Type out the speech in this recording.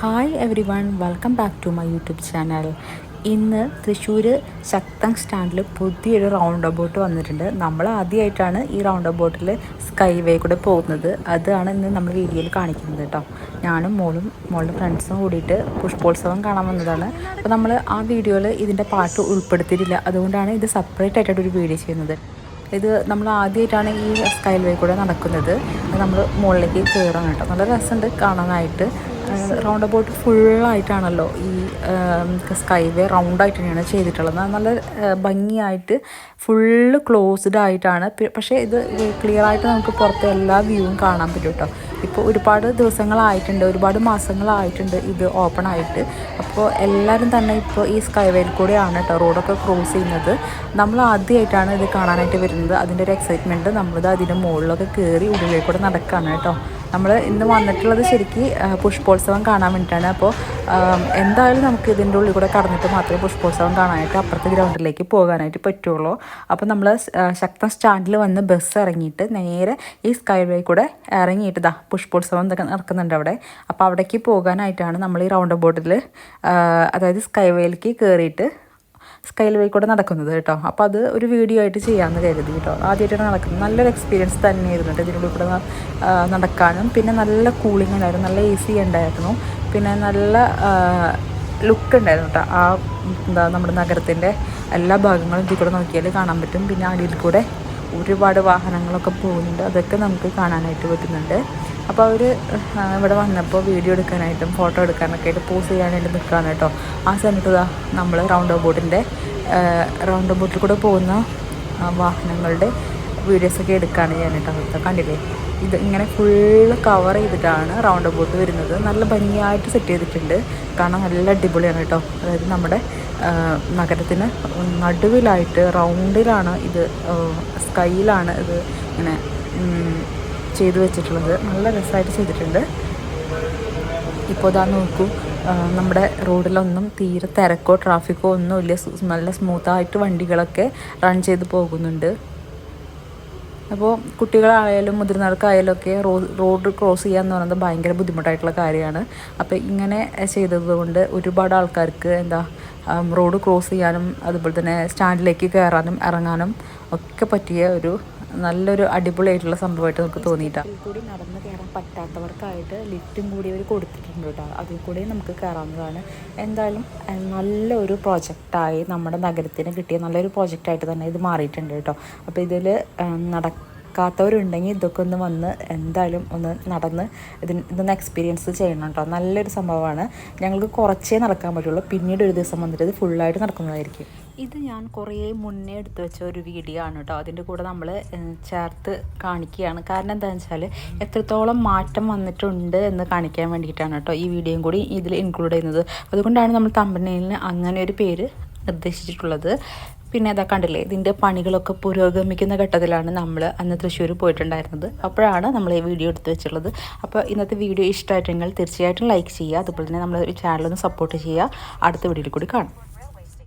Hi everyone welcome back to my YouTube channel ഇന്ന് തൃശ്ശൂർ ശക്തം സ്റ്റാൻഡിൽ പുതിയൊരു റൗണ്ട് അബൌട്ട് വന്നിട്ടുണ്ട്. നമ്മൾ ആദ്യമായിട്ടാണ് ഈ റൗണ്ട് അബൌട്ടിൽ സ്കൈവേ കൂടെ പോകുന്നത്. അതാണ് ഇന്ന് നമ്മൾ വീഡിയോയിൽ കാണിക്കുന്നത് കേട്ടോ. ഞാനും മോളും മോളുടെ ഫ്രണ്ട്സും കൂടിയിട്ട് പുഷ്പോത്സവം കാണാൻ വന്നതാണ്. അപ്പോൾ നമ്മൾ ആ വീഡിയോയിൽ ഇതിന്റെ പാട്ട് ഉൾപ്പെടുത്തിയിട്ടില്ല. അതുകൊണ്ടാണ് ഇത് സെപ്പറേറ്റ് ആയിട്ടൊരു വീഡിയോ ചെയ്യുന്നത്. ഇത് നമ്മൾ ആദ്യമായിട്ടാണ് ഈ സ്കൈവേ കൂടെ നടക്കുന്നത്. നമ്മൾ മുകളിലേക്ക് കയറാൻ കേട്ടോ. നല്ല രസമുണ്ട് കാണാനായിട്ട്. റൗണ്ട് അബൌട്ട് ഫുള്ളായിട്ടാണല്ലോ ഈ സ്കൈവേ റൗണ്ട് റൗണ്ടായിട്ട് തന്നെയാണ് ചെയ്തിട്ടുള്ളത്. നല്ല ഭംഗിയായിട്ട് ഫുള്ള് ക്ലോസ്ഡ് ആയിട്ടാണ് പക്ഷേ ഇത് ക്ലിയർ ആയിട്ട് നമുക്ക് പുറത്തെ എല്ലാ വ്യൂവും കാണാൻ പറ്റും കേട്ടോ ഇപ്പോൾ ഒരുപാട് ദിവസങ്ങളായിട്ടുണ്ട് ഒരുപാട് മാസങ്ങളായിട്ടുണ്ട് ഇത് ഓപ്പൺ ആയിട്ട് അപ്പോൾ എല്ലാവരും തന്നെ ഇപ്പോൾ ഈ സ്കൈവേൽ വേയിൽ കൂടെയാണ് കേട്ടോ റോഡൊക്കെ ക്രോസ് ചെയ്യുന്നത്. നമ്മൾ ആദ്യമായിട്ടാണ് ഇത് കാണാനായിട്ട് വരുന്നത്. അതിന്റെ ഒരു എക്സൈറ്റ്മെന്റ് നമ്മളിത് അതിന്റെ മുകളിലൊക്കെ കയറി ഉള്ളിലേക്കൂടെ നടക്കുകയാണ് കേട്ടോ നമ്മൾ ഇന്ന് വന്നിട്ടുള്ളത് ശരിക്കും പുഷ്പോത്സവം കാണാൻ വേണ്ടിയിട്ടാണ്. അപ്പോൾ എന്തായാലും നമുക്ക് ഇതിന്റെ ഉള്ളിൽ കൂടെ കടന്നിട്ട് മാത്രമേ പുഷ്പോത്സവം കാണാനായിട്ട് അപ്പുറത്തെ ഗ്രൗണ്ടിലേക്ക് പോകാനായിട്ട് പറ്റുള്ളൂ. അപ്പോൾ നമ്മൾ ശക്തം സ്റ്റാൻഡിൽ വന്ന് ബസ് ഇറങ്ങിയിട്ട് നേരെ ഈ സ്കൈ വേ കൂടെ ഇറങ്ങിയിട്ട് ഇതാ പുഷ്പോത്സവം നടക്കുന്നുണ്ട് അവിടെ. അപ്പോൾ അവിടേക്ക് പോകാനായിട്ടാണ് നമ്മൾ ഈ റൗണ്ട് ബോട്ടിൽ അതായത് സ്കൈ വേയിലേക്ക് കയറിയിട്ട് സ്കൈൽ വേ കൂടെ നടക്കുന്നത് കേട്ടോ. അപ്പോൾ അത് ഒരു വീഡിയോ ആയിട്ട് ചെയ്യാമെന്ന് കരുതി കേട്ടോ. ആദ്യമായിട്ടാണ് നടക്കുന്നത്. നല്ലൊരു എക്സ്പീരിയൻസ് തന്നെയായിരുന്നു കേട്ടോ ഇതിലൂടെ കൂടെ നടക്കാനും. പിന്നെ നല്ല കൂളിംഗ് ഉണ്ടായിരുന്നു. നല്ല എ സി ഉണ്ടായിരുന്നു. പിന്നെ നല്ല ലുക്ക് ഉണ്ടായിരുന്നു കേട്ടോ. ആ എന്താ നമ്മുടെ നഗരത്തിന്റെ എല്ലാ ഭാഗങ്ങളും ഇതിൽ കൂടെ നോക്കിയാൽ കാണാൻ പറ്റും. പിന്നെ അടിയിൽ കൂടെ ഒരുപാട് വാഹനങ്ങളൊക്കെ പോകുന്നുണ്ട്. അതൊക്കെ നമുക്ക് കാണാനായിട്ട് പറ്റുന്നുണ്ട്. അപ്പോൾ അവർ ഇവിടെ വന്നപ്പോൾ വീഡിയോ എടുക്കാനായിട്ടും ഫോട്ടോ എടുക്കാനൊക്കെ ആയിട്ട് പോസ് ചെയ്യാനായിട്ട് നിൽക്കുകയാണ് കേട്ടോ ആ സമയത്ത് ഇതാ നമ്മൾ റൗണ്ട് ബോട്ടിന്റെ റൗണ്ട് ബോട്ടിൽ കൂടെ പോകുന്ന വാഹനങ്ങളുടെ വീഡിയോസൊക്കെ എടുക്കുകയാണ് ചെയ്യാനായിട്ട് കണ്ടില്ലേ? ഇത് ഇങ്ങനെ ഫുള്ള് കവർ ചെയ്തിട്ടാണ് റൗണ്ട് ബോട്ട് വരുന്നത്. നല്ല ഭംഗിയായിട്ട് സെറ്റ് ചെയ്തിട്ടുണ്ട്. കാണാൻ നല്ല അടിപൊളിയാണ് കേട്ടോ അതായത് നമ്മുടെ നഗരത്തിന് നടുവിലായിട്ട് റൗണ്ടിലാണ് ഇത് സ്കൈയിലാണ് ഇത് ഇങ്ങനെ ചെയ്തു വെച്ചിട്ടുള്ളത്. നല്ല രസമായിട്ട് ചെയ്തിട്ടുണ്ട്. ഇപ്പോൾ ഇതാ നോക്കൂ. നമ്മുടെ റോഡിലൊന്നും തീരെ തിരക്കോ ട്രാഫിക്കോ ഒന്നുമില്ല നല്ല സ്മൂത്തായിട്ട് വണ്ടികളൊക്കെ റൺ ചെയ്ത് പോകുന്നുണ്ട്. അപ്പോൾ കുട്ടികളായാലും മുതിർന്നവർക്കായാലും ഒക്കെ റോഡ് ക്രോസ് ചെയ്യുക എന്ന് പറയുന്നത് ഭയങ്കര ബുദ്ധിമുട്ടായിട്ടുള്ള കാര്യമാണ്. അപ്പോൾ ഇങ്ങനെ ചെയ്തതുകൊണ്ട് ഒരുപാട് ആൾക്കാർക്ക് എന്താ റോഡ് ക്രോസ് ചെയ്യാനും അതുപോലെ തന്നെ സ്റ്റാൻഡിലേക്ക് കയറാനും ഇറങ്ങാനും ഒക്കെ പറ്റിയ ഒരു നല്ലൊരു അടിപൊളിയായിട്ടുള്ള സംഭവമായിട്ട് നമുക്ക് തോന്നിയിട്ടാണ് കൂടി നടന്ന് കയറാൻ പറ്റാത്തവർക്കായിട്ട് ലിഫ്റ്റും കൂടി അവർ കൊടുത്തിട്ടുണ്ട് കേട്ടോ. അതിൽ കൂടി നമുക്ക് കയറാവുന്നതാണ്. എന്തായാലും നല്ലൊരു പ്രോജക്റ്റായി നമ്മുടെ നഗരത്തിന് കിട്ടിയ നല്ലൊരു പ്രോജക്റ്റായിട്ട് തന്നെ ഇത് മാറിയിട്ടുണ്ട് കേട്ടോ. അപ്പോൾ ഇതിൽ നടക്കാത്തവരുണ്ടെങ്കിൽ ഇതൊക്കെ ഒന്ന് വന്ന് എന്തായാലും ഒന്ന് നടന്ന് ഇതിന് ഇതൊന്ന് എക്സ്പീരിയൻസ് ചെയ്യണം കേട്ടോ. നല്ലൊരു സംഭവമാണ്. ഞങ്ങൾക്ക് കുറച്ചേ നടക്കാൻ പറ്റുള്ളൂ. പിന്നീട് ഒരു ദിവസം വന്നിട്ട് ഇത് ഫുള്ളായിട്ട് നടക്കുന്നതായിരിക്കും. ഇത് ഞാൻ കുറേ മുന്നേ എടുത്തു വെച്ച ഒരു വീഡിയോ ആണ് കേട്ടോ. അതിന്റെ കൂടെ നമ്മൾ ചേർത്ത് കാണിക്കുകയാണ്. കാരണം എന്താണെന്ന് വെച്ചാൽ എത്രത്തോളം മാറ്റം വന്നിട്ടുണ്ട് എന്ന് കാണിക്കാൻ വേണ്ടിയിട്ടാണ് കേട്ടോ ഈ വീഡിയോയും കൂടി ഇതിൽ ഇൻക്ലൂഡ് ചെയ്യുന്നത്. അതുകൊണ്ടാണ് നമ്മൾ തമ്പനയിൽ അങ്ങനെ ഒരു പേര് നിർദ്ദേശിച്ചിട്ടുള്ളത്. പിന്നെ അതാ കണ്ടില്ലേ ഇതിന്റെ പണികളൊക്കെ പുരോഗമിക്കുന്ന ഘട്ടത്തിലാണ് നമ്മൾ അന്ന് തൃശ്ശൂർ പോയിട്ടുണ്ടായിരുന്നത്. അപ്പോഴാണ് നമ്മൾ ഈ വീഡിയോ എടുത്ത് വെച്ചിട്ടുള്ളത്. അപ്പോൾ ഇന്നത്തെ വീഡിയോ ഇഷ്ടമായിട്ടുണ്ടെങ്കിൽ തീർച്ചയായിട്ടും ലൈക്ക് ചെയ്യുക അതുപോലെ തന്നെ നമ്മൾ ചാനലൊന്ന് സപ്പോർട്ട് ചെയ്യുക. അടുത്ത വീഡിയോയിൽ കൂടി കാണാം.